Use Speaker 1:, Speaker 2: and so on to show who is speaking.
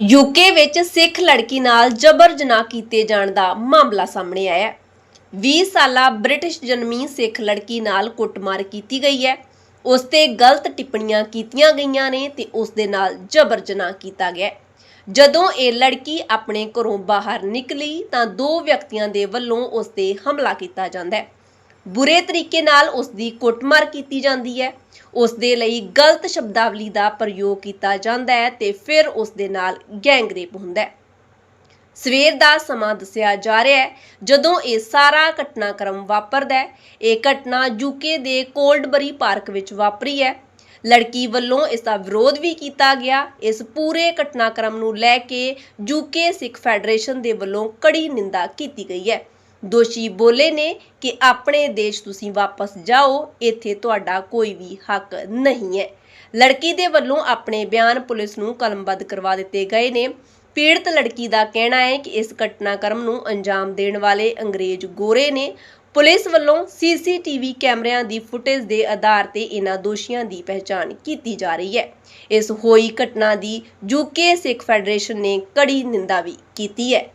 Speaker 1: UK ਵਿੱਚ ਸਿੱਖ ਲੜਕੀ ਨਾਲ ਜਬਰ ਜਨਾਹ ਕੀਤੇ ਜਾਣ ਦਾ ਮਾਮਲਾ ਸਾਹਮਣੇ ਆਇਆ ਹੈ। 20 ਸਾਲਾ ਬ੍ਰਿਟਿਸ਼ ਜਨਮੀ ਸਿੱਖ ਲੜਕੀ ਨਾਲ ਕੁੱਟਮਾਰ ਕੀਤੀ ਗਈ ਹੈ। ਉਸ ਤੇ ਗਲਤ ਟਿੱਪਣੀਆਂ ਕੀਤੀਆਂ ਗਈਆਂ ਨੇ ਤੇ ਉਸ ਦੇ ਨਾਲ ਜਬਰ ਜਨਾਹ ਕੀਤਾ ਗਿਆ ਜਦੋਂ ਇਹ ਲੜਕੀ ਆਪਣੇ ਘਰੋਂ ਬਾਹਰ ਨਿਕਲੀ ਤਾਂ ਦੋ ਵਿਅਕਤੀਆਂ ਦੇ ਵੱਲੋਂ ਉਸ ਤੇ ਹਮਲਾ ਕੀਤਾ ਜਾਂਦਾ ਹੈ। ਬੁਰੇ ਤਰੀਕੇ ਨਾਲ ਉਸ ਦੀ ਕੁੱਟਮਾਰ ਕੀਤੀ ਜਾਂਦੀ ਹੈ। ਉਸ ਦੇ ਲਈ ਗਲਤ ਸ਼ਬਦਾਵਲੀ ਦਾ ਪ੍ਰਯੋਗ ਕੀਤਾ ਜਾਂਦਾ ਹੈ ਤੇ ਫਿਰ ਉਸ ਦੇ ਨਾਲ ਗੈਂਗਰੇਪ ਹੁੰਦਾ ਹੈ। ਸਵੇਰ ਦਾ ਸਮਾਂ ਦੱਸਿਆ ਜਾ ਰਿਹਾ ਹੈ, ਜਦੋਂ ਇਹ ਸਾਰਾ ਘਟਨਾਕ੍ਰਮ ਵਾਪਰਦਾ ਹੈ, ਇਹ ਘਟਨਾ ਯੂਕੇ ਦੇ ਕੋਲਡਬਰੀ ਪਾਰਕ ਵਿੱਚ ਵਾਪਰੀ ਹੈ। ਲੜਕੀ ਵੱਲੋਂ ਇਸ ਦਾ ਵਿਰੋਧ ਵੀ ਕੀਤਾ ਗਿਆ। ਇਸ ਪੂਰੇ ਘਟਨਾਕ੍ਰਮ ਨੂੰ ਲੈ ਕੇ ਯੂਕੇ ਸਿੱਖ ਫੈਡਰੇਸ਼ਨ ਦੇ ਵੱਲੋਂ ਕੜੀ ਨਿੰਦਾ ਕੀਤੀ ਗਈ ਹੈ। ਦੋਸ਼ੀ ਬੋਲੇ ਨੇ ਕਿ ਆਪਣੇ ਦੇਸ਼ ਤੁਸੀਂ ਵਾਪਸ ਜਾਓ, ਇੱਥੇ ਤੁਹਾਡਾ ਕੋਈ ਵੀ ਹੱਕ ਨਹੀਂ ਹੈ। ਲੜਕੀ ਦੇ ਵੱਲੋਂ ਆਪਣੇ ਬਿਆਨ ਪੁਲਿਸ ਨੂੰ ਕਲਮਬੱਧ ਕਰਵਾ ਦਿੱਤੇ ਗਏ ਨੇ। ਪੀੜਤ ਲੜਕੀ ਦਾ ਕਹਿਣਾ ਹੈ ਕਿ ਇਸ ਘਟਨਾਕ੍ਰਮ ਨੂੰ ਅੰਜਾਮ ਦੇਣ ਵਾਲੇ ਅੰਗਰੇਜ਼ ਗੋਰੇ ਨੇ। ਪੁਲਿਸ ਵੱਲੋਂ ਸੀਸੀਟੀਵੀ ਕੈਮਰਿਆਂ ਦੀ ਫੁਟੇਜ ਦੇ ਆਧਾਰ ਤੇ ਇਹਨਾਂ ਦੋਸ਼ੀਆਂ ਦੀ ਪਹਿਚਾਣ ਕੀਤੀ ਜਾ ਰਹੀ ਹੈ। ਇਸ ਹੋਈ ਘਟਨਾ ਦੀ ਯੂਕੇ ਸਿੱਖ ਫੈਡਰੇਸ਼ਨ ਨੇ ਕੜੀ ਨਿੰਦਾ ਵੀ ਕੀਤੀ ਹੈ।